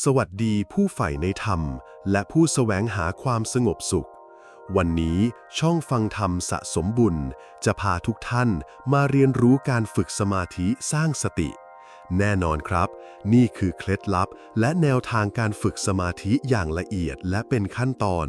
สวัสดีผู้ใฝ่ในธรรม และผู้แสวงหาความสงบสุข วันนี้ช่องฟังธรรมสะสมบุญ จะพาทุกท่านมาเรียนรู้การฝึกสมาธิสร้างสติ แน่นอนครับ นี่คือเคล็ดลับและแนวทางการฝึกสมาธิอย่างละเอียดและเป็นขั้นตอน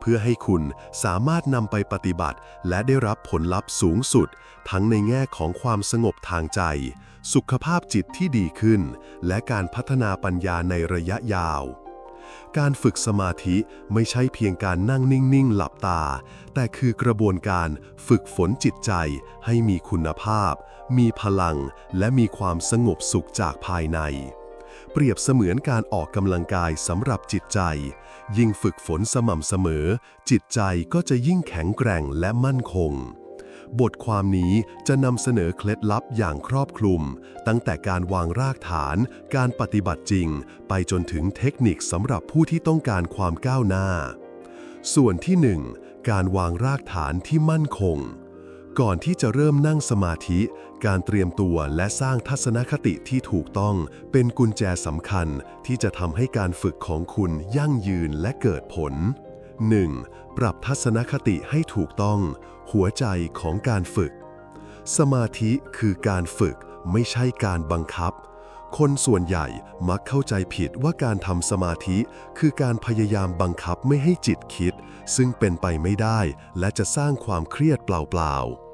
เพื่อให้คุณสามารถนำไปปฏิบัติ และได้รับผลลัพธ์สูงสุด ทั้งในแง่ของความสงบทางใจ สุขภาพจิตที่ดีขึ้น และการพัฒนาปัญญาในระยะยาวการฝึกสมาธิไม่ใช่เพียงการนั่งนิ่ง ๆ หลับตา แต่คือกระบวนการฝึกฝนจิตใจให้มีคุณภาพ มีพลังและมีความสงบสุขจากภายใน เปรียบเสมือนการออกกำลังกายสำหรับจิตใจ ยิ่งฝึกฝนสม่ำเสมอ จิตใจก็จะยิ่งแข็งแกร่งและมั่นคง บทความนี้จะนำเสนอเคล็ดลับอย่างครอบคลุม ตั้งแต่การวางรากฐาน การปฏิบัติจริง ไปจนถึงเทคนิคสำหรับผู้ที่ต้องการความก้าวหน้า ส่วนที่ 1 การวางรากฐานที่มั่นคง ก่อนที่จะเริ่มนั่งสมาธิ การเตรียมตัวและสร้างทัศนคติที่ถูกต้อง เป็นกุญแจสำคัญที่จะทำให้การฝึกของคุณยั่งยืนและเกิดผล 1. ปรับทัศนคติให้ถูกต้อง หัวใจของการฝึก สมาธิคือการฝึกไม่ใช่การบังคับ คนส่วนใหญ่มักเข้าใจผิดว่าการทำสมาธิ คือการพยายามบังคับไม่ให้จิตคิด ซึ่งเป็นไปไม่ได้และจะสร้างความเครียดเปล่าๆ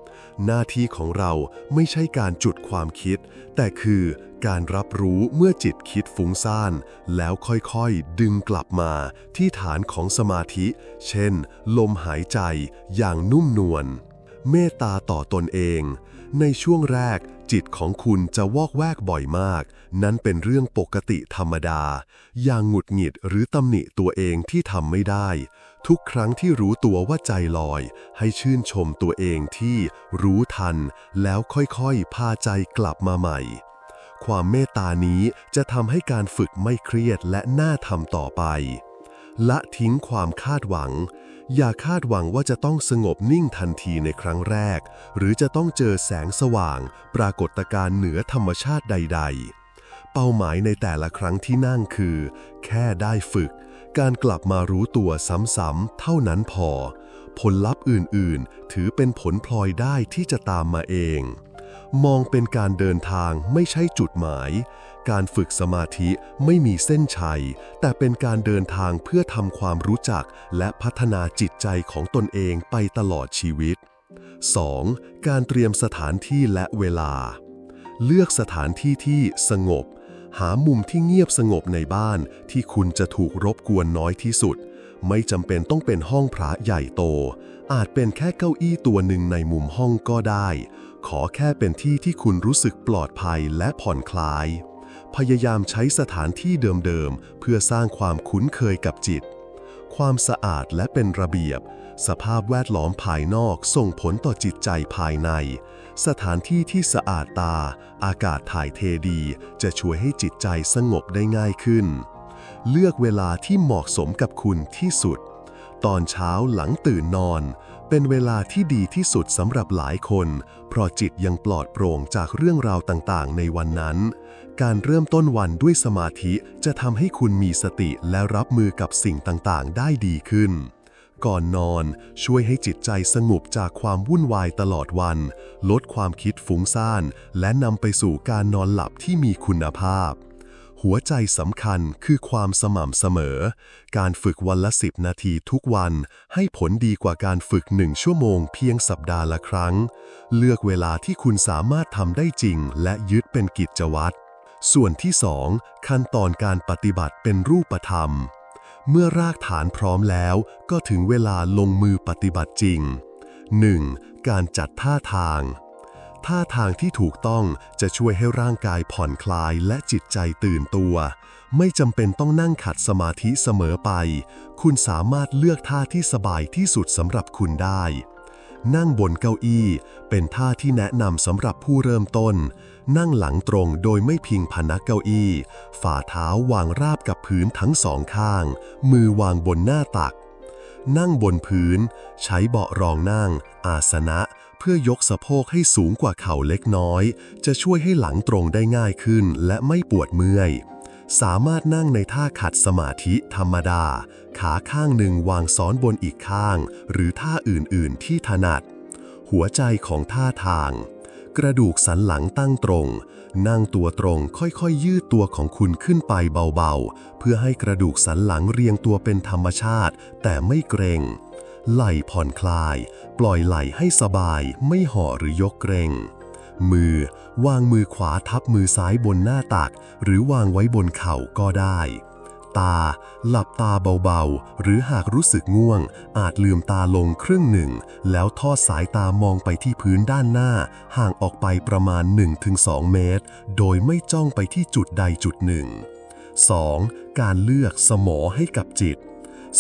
หน้าที่ของเราไม่ใช่การจุดความคิด แต่คือการรับรู้เมื่อจิตคิดฟุ้งซ่าน แล้วค่อยๆ ดึงกลับมาที่ฐานของสมาธิ เช่น ลมหายใจอย่างนุ่มนวล เมตตาต่อตนเอง ในช่วงแรกจิตของคุณจะวอกแวกบ่อยมาก นั้นเป็นเรื่องปกติธรรมดา อย่างหงุดหงิดหรือตำหนิตัวเองที่ทำไม่ได้ ทุกครั้งที่รู้ตัวว่าใจลอย ให้ชื่นชมตัวเองที่รู้ทัน แล้วค่อยๆ พาใจกลับมาใหม่ ความเมตตานี้จะทำให้การฝึกไม่เครียดและน่าทำต่อไป ละทิ้งความคาดหวัง อย่าคาดหวังว่าจะต้องสงบนิ่งทันทีในครั้งแรก หรือจะต้องเจอแสงสว่าง ปรากฏการณ์เหนือธรรมชาติใด ๆ เป้าหมายในแต่ละครั้งที่นั่งคือ แค่ได้ฝึก การกลับมารู้ตัวซ้ำๆเท่านั้นพอ ผลลัพธ์อื่นๆ ถือเป็นผลพลอยได้ที่จะตามมาเอง มองเป็นการเดินทางไม่ใช่จุดหมาย การฝึกสมาธิไม่มีเส้นชัย แต่เป็นการเดินทางเพื่อทำความรู้จักและพัฒนาจิตใจของตนเองไปตลอดชีวิต 2. การเตรียมสถานที่และเวลา เลือกสถานที่ที่สงบ หามุมที่เงียบสงบในบ้านที่คุณจะถูกรบกวนน้อยที่สุด ไม่จำเป็นต้องเป็นห้องพระใหญ่โต อาจเป็นแค่เก้าอี้ตัวหนึ่งในมุมห้องก็ได้ ขอแค่เป็นที่ที่คุณรู้สึกปลอดภัยและผ่อนคลาย พยายามใช้สถานที่เดิมๆ เพื่อสร้างความคุ้นเคยกับจิต ความสะอาดและเป็นระเบียบ สภาพแวดล้อมภายนอกส่งผลต่อจิตใจภายใน สถานที่ที่สะอาดตา อากาศถ่ายเทดีจะช่วยให้จิตใจสงบได้ง่ายขึ้น เลือกเวลาที่เหมาะสมกับคุณที่สุด ตอนเช้าหลังตื่นนอน เป็นเวลาที่ดีที่สุดสำหรับหลายคน เพราะจิตยังปลอดโปร่งจากเรื่องราวต่างๆ ในวันนั้น การเริ่มต้นวันด้วยสมาธิจะทำให้คุณมีสติและรับมือกับสิ่งต่างๆ ได้ดีขึ้น ก่อนนอน ช่วยให้จิตใจสงบจากความวุ่นวายตลอดวัน ลดความคิดฟุ้งซ่าน และนำไปสู่การนอนหลับที่มีคุณภาพ หัวใจสำคัญคือความสม่ำเสมอ การฝึกวันละ 10 นาทีทุกวัน ให้ผลดีกว่าการฝึกหนึ่งชั่วโมงเพียงสัปดาห์ละครั้ง เลือกเวลาที่คุณสามารถทำได้จริง และยึดเป็นกิจวัตรส่วนที่ 2 ขั้นตอนการปฏิบัติเป็นรูปธรรม เมื่อรากฐานพร้อมแล้วก็ถึงเวลาลงมือปฏิบัติจริง 1. การจัดท่าทาง ท่าทางที่ถูกต้องจะช่วยให้ร่างกายผ่อนคลายและจิตใจตื่นตัว ไม่จำเป็นต้องนั่งขัดสมาธิเสมอไป คุณสามารถเลือกท่าที่สบายที่สุดสำหรับคุณได้ นั่งบนเก้าอี้ เป็นท่าที่แนะนำสำหรับผู้เริ่มต้น นั่งหลังตรงโดยไม่พิงพนักเก้าอี้ ฝ่าเท้าวางราบกับพื้นทั้งสองข้าง มือวางบนหน้าตัก นั่งบนพื้น ใช้เบาะรองนั่ง อาสนะ เพื่อยกสะโพกให้สูงกว่าเข่าเล็กน้อย จะช่วยให้หลังตรงได้ง่ายขึ้นและไม่ปวดเมื่อย สามารถนั่งในท่าขัดสมาธิธรรมดา ขาข้างหนึ่งวางซ้อนบนอีกข้าง หรือท่าอื่น ๆ ที่ถนัด หัวใจของท่าทาง กระดูกสันหลังตั้งตรง นั่งตัวตรงค่อย ๆ ยืดตัวของคุณขึ้นไปเบา ๆ เพื่อให้กระดูกสันหลังเรียงตัวเป็นธรรมชาติ แต่ไม่เกรง ไหล่ผ่อนคลาย ปล่อยไหล่ให้สบาย ไม่ห่อหรือยกเกรง มือ วางมือขวาทับมือซ้ายบนหน้าตัก หรือวางไว้บนเข่าก็ได้ ตา หลับตาเบาๆ หรือหากรู้สึกง่วง อาจลืมตาลงครึ่งหนึ่ง แล้วทอดสายตามองไปที่พื้นด้านหน้า ห่างออกไปประมาณ 1-2 เมตร โดยไม่จ้องไปที่จุดใดจุดหนึ่ง 2. การเลือกสมอให้กับจิต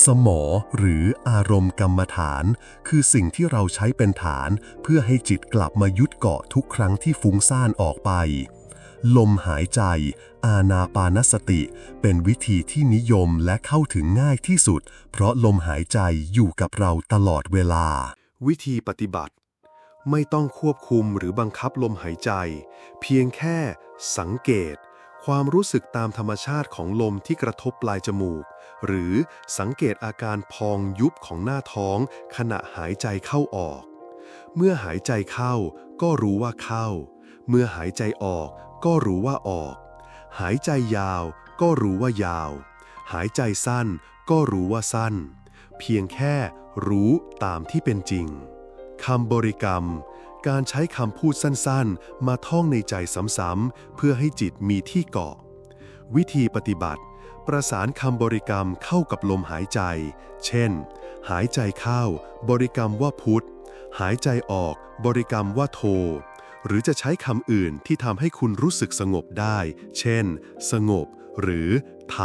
สมอหรืออารมณ์กรรมฐาน คือสิ่งที่เราใช้เป็นฐาน เพื่อให้จิตกลับมายึดเกาะทุกครั้งที่ฟุ้งซ่านออกไป ลมหายใจ อานาปานสติ เป็นวิธีที่นิยมและเข้าถึงง่ายที่สุด เพราะลมหายใจอยู่กับเราตลอดเวลา วิธีปฏิบัติ ไม่ต้องควบคุมหรือบังคับลมหายใจ เพียงแค่สังเกต ความรู้สึกตามธรรมชาติของลมที่กระทบปลายจมูก หรือสังเกตอาการพองยุบของหน้าท้องขณะหายใจเข้าออก เมื่อหายใจเข้าก็รู้ว่าเข้า เมื่อหายใจออกก็รู้ว่าออก หายใจยาวก็รู้ว่ายาว หายใจสั้นก็รู้ว่าสั้น เพียงแค่รู้ตามที่เป็นจริงคำบริกรรม การใช้คำพูดสั้นๆ มาท่องในใจซ้ำๆเพื่อให้จิตมีที่เกาะ วิธีปฏิบัติ ประสานคำบริกรรมเข้ากับลมหายใจ เช่น หายใจเข้า บริกรรมว่าพุทธ หายใจออก บริกรรมว่าโท หรือจะใช้คำอื่นที่ทำให้คุณรู้สึกสงบได้ เช่น สงบ หรือท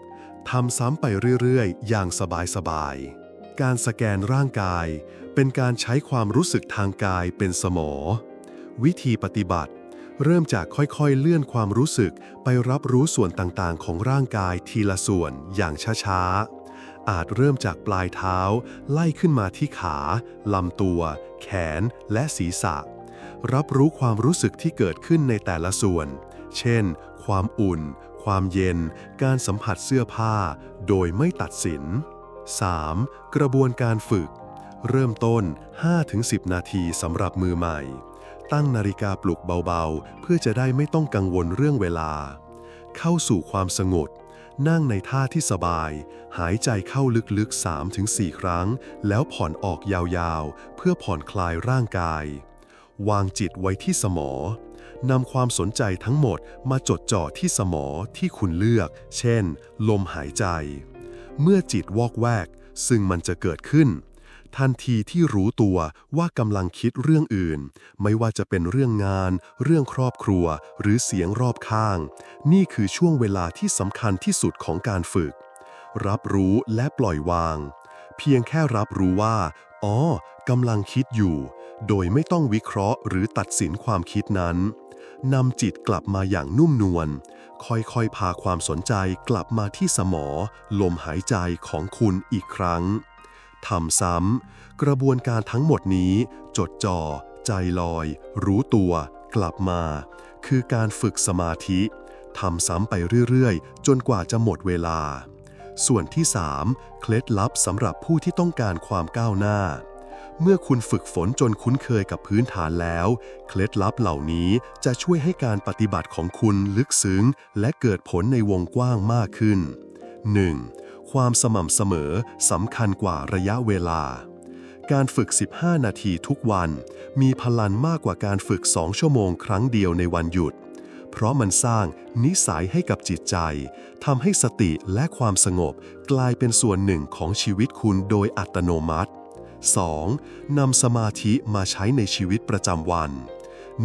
ำทำซ้ำไปเรื่อยๆ อย่างสบายๆ การสแกนร่างกาย เป็นการใช้ความรู้สึกทางกายเป็นสมอ วิธีปฏิบัติ เริ่มจากค่อยๆ เลื่อนความรู้สึกไปรับรู้ส่วนต่างๆ ของร่างกายทีละส่วนอย่างช้าๆ อาจเริ่มจากปลายเท้า ไล่ขึ้นมาที่ขาลำตัว แขนและศีรษะ รับรู้ความรู้สึกที่เกิดขึ้นในแต่ละส่วน เช่น ความอุ่น ความเย็น การสัมผัสเสื้อผ้า โดยไม่ตัดสิน 3. กระบวนการฝึก เริ่มต้น 5-10 นาทีสำหรับมือใหม่ ตั้งนาฬิกาปลุกเบาๆ เพื่อจะได้ไม่ต้องกังวลเรื่องเวลา เข้าสู่ความสงบ นั่งในท่าที่สบาย หายใจเข้าลึกๆ 3-4 ครั้ง แล้วผ่อนออกยาวๆ เพื่อผ่อนคลายร่างกาย วางจิตไว้ที่สมอนำความสนใจทั้งหมดมาจดจ่อที่สมอที่คุณเลือก เช่น ลมหายใจ เมื่อจิตวอกแวก ซึ่งมันจะเกิดขึ้น ทันทีที่รู้ตัวว่ากำลังคิดเรื่องอื่น ไม่ว่าจะเป็นเรื่องงาน เรื่องครอบครัว หรือเสียงรอบข้าง นี่คือช่วงเวลาที่สำคัญที่สุดของการฝึก รับรู้และปล่อยวาง เพียงแค่รับรู้ว่า อ๋อกำลังคิดอยู่ โดยไม่ต้องวิเคราะห์หรือตัดสินความคิดนั้นนำจิตกลับมาอย่างนุ่มนวล ค่อยๆ พาความสนใจกลับมาที่สมอ ลมหายใจของคุณอีกครั้ง ทำซ้ำ กระบวนการทั้งหมดนี้ จดจ่อ ใจลอย รู้ตัว กลับมา คือการฝึกสมาธิทำซ้ำไปเรื่อยๆ จนกว่าจะหมดเวลา ส่วนที่ 3 เคล็ดลับสำหรับผู้ที่ต้องการความก้าวหน้า เมื่อคุณฝึกฝนจนคุ้นเคยกับพื้นฐานแล้ว เคล็ดลับเหล่านี้จะช่วยให้การปฏิบัติของคุณลึกซึ้ง และเกิดผลในวงกว้างมากขึ้น 1. ความสม่ำเสมอสำคัญกว่าระยะเวลา การฝึก 15 นาทีทุกวัน มีพลังมากกว่าการฝึก 2 ชั่วโมงครั้งเดียวในวันหยุด เพราะมันสร้างนิสัยให้กับจิตใจทำให้สติและความสงบกลายเป็นส่วนหนึ่งของชีวิตคุณโดยอัตโนมัติ 2. นำสมาธิมาใช้ในชีวิตประจำวัน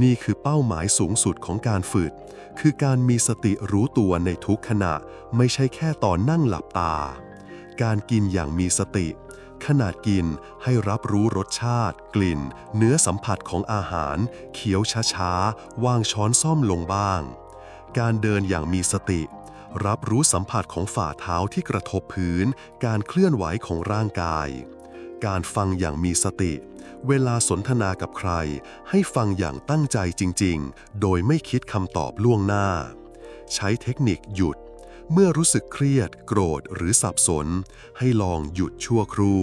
นี่คือเป้าหมายสูงสุดของการฝึก คือการมีสติรู้ตัวในทุกขณะ ไม่ใช่แค่ตอนนั่งหลับตา การกินอย่างมีสติ ขนาดกินให้รับรู้รสชาติ กลิ่น เนื้อสัมผัสของอาหาร เคี้ยวช้าๆ วางช้อนซ่อมลงบ้าง การเดินอย่างมีสติ รับรู้สัมผัสของฝ่าเท้าที่กระทบพื้น การเคลื่อนไหวของร่างกาย การฟังอย่างมีสติ เวลาสนทนากับใคร ให้ฟังอย่างตั้งใจจริง ๆ โดยไม่คิดคำตอบล่วงหน้า ใช้เทคนิคหยุด เมื่อรู้สึกเครียด โกรธหรือสับสน ให้ลองหยุดชั่วครู่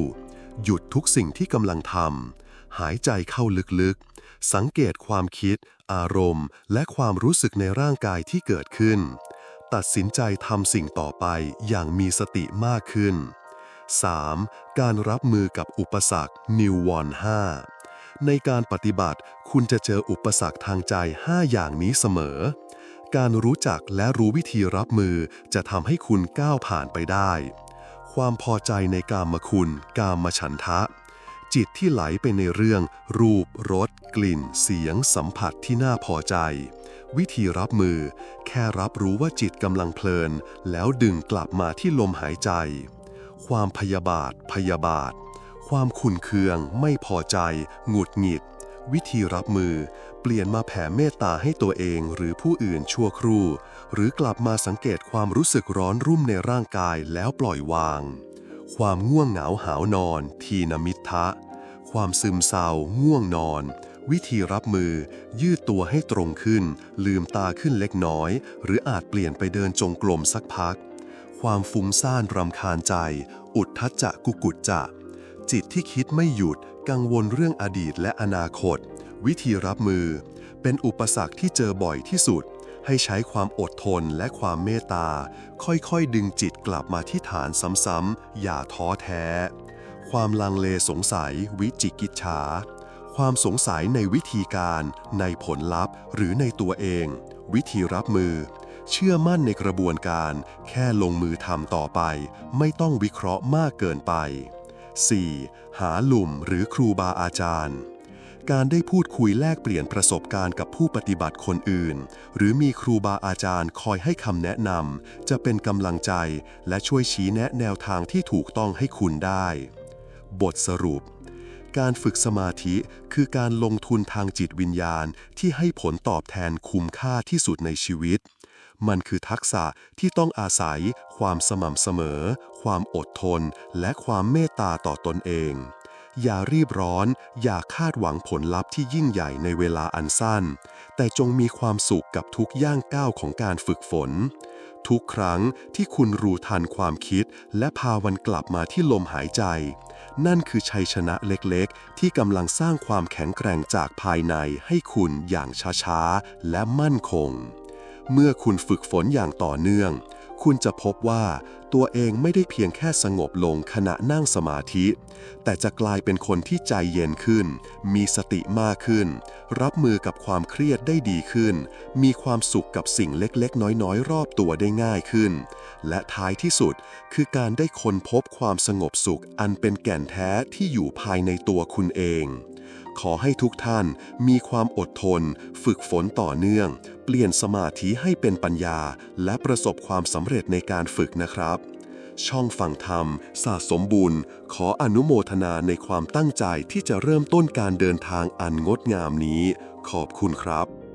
หยุดทุกสิ่งที่กำลังทำหายใจเข้าลึกๆ สังเกตความคิด อารมณ์ และความรู้สึกในร่างกายที่เกิดขึ้น ตัดสินใจทำสิ่งต่อไปอย่างมีสติมากขึ้น 3. การรับมือกับอุปสรรค New One 5ในการปฏิบัติคุณจะเจออุปสรรคทางใจ 5 อย่างนี้เสมอ การรู้จักและรู้วิธีรับมือจะทำให้คุณก้าวผ่านไปได้ ความพอใจในกามคุณ กามฉันทะ จิตที่ไหลไปในเรื่อง รูปรสกลิ่น เสียง สัมผัสที่น่าพอใจ วิธีรับมือ แค่รับรู้ว่าจิตกำลังเพลิน แล้วดึงกลับมาที่ลมหายใจ ความพยาบาท พยาบาท ความขุนเคือง ไม่พอใจ หงุดหงิด วิธีรับมือ เปลี่ยนมาแผ่เมตตาให้ตัวเองหรือผู้อื่นชั่วครู่ หรือกลับมาสังเกตความรู้สึกร้อนรุ่มในร่างกายแล้วปล่อยวาง ความง่วงเหงาหาวนอน ทีนมิทะ ความซึมเศร้า ง่วงนอนวิธีรับมือ ยืดตัวให้ตรงขึ้น ลืมตาขึ้นเล็กน้อย หรืออาจเปลี่ยนไปเดินจงกรมสักพัก ความฟุ้งซ่านรำคาญใจ อุดทัจจะกุกุจจะ จิตที่คิดไม่หยุดกังวลเรื่องอดีตและอนาคต วิธีรับมือ เป็นอุปสรรคที่เจอบ่อยที่สุด ให้ใช้ความอดทนและความเมตตา ค่อยๆ ดึงจิตกลับมาที่ฐานซ้ำๆอย่าท้อแท้ ความลังเลสงสัย วิจิกิจฉาความสงสัยในวิธีการ ในผลลัพธ์ หรือในตัวเอง วิธีรับมือ เชื่อมั่นในกระบวนการ แค่ลงมือทำต่อไป ไม่ต้องวิเคราะห์มากเกินไป 4. หาหลุมหรือครูบาอาจารย์ การได้พูดคุยแลกเปลี่ยนประสบการณ์กับผู้ปฏิบัติคนอื่น หรือมีครูบาอาจารย์คอยให้คำแนะนำจะเป็นกำลังใจ และช่วยชี้แนะแนวทางที่ถูกต้องให้คุณได้ บทสรุป การฝึกสมาธิคือการลงทุนทางจิตวิญญาณที่ให้ผลตอบแทนคุ้มค่าที่สุดในชีวิต มันคือทักษะที่ต้องอาศัย ความสม่ำเสมอ ความอดทน และความเมตตาต่อตนเอง อย่ารีบร้อน อย่าคาดหวังผลลัพธ์ที่ยิ่งใหญ่ในเวลาอันสั้น แต่จงมีความสุขกับทุกย่างก้าวของการฝึกฝน ทุกครั้งที่คุณรู้ทันความคิด และพาวันกลับมาที่ลมหายใจ นั่นคือชัยชนะเล็กๆ ที่กำลังสร้างความแข็งแกร่งจากภายในให้คุณอย่างช้าๆ และมั่นคง เมื่อคุณฝึกฝนอย่างต่อเนื่อง คุณจะพบว่าตัวเองไม่ได้เพียงแค่สงบลงขณะนั่งสมาธิ แต่จะกลายเป็นคนที่ใจเย็นขึ้น มีสติมากขึ้น รับมือกับความเครียดได้ดีขึ้น มีความสุขกับสิ่งเล็กๆ น้อยๆ รอบตัวได้ง่ายขึ้น และท้ายที่สุดคือการได้ค้นพบความสงบสุขอันเป็นแก่นแท้ที่อยู่ภายในตัวคุณเอง ขอให้ทุกท่านมีความอดทน ฝึกฝนต่อเนื่อง เปลี่ยนสมาธิให้เป็นปัญญา และประสบความสำเร็จในการฝึกนะครับ ช่องฝั่งธรรม สะสมบุญ ขออนุโมทนาในความตั้งใจที่จะเริ่มต้นการเดินทางอันงดงามนี้ ขอบคุณครับ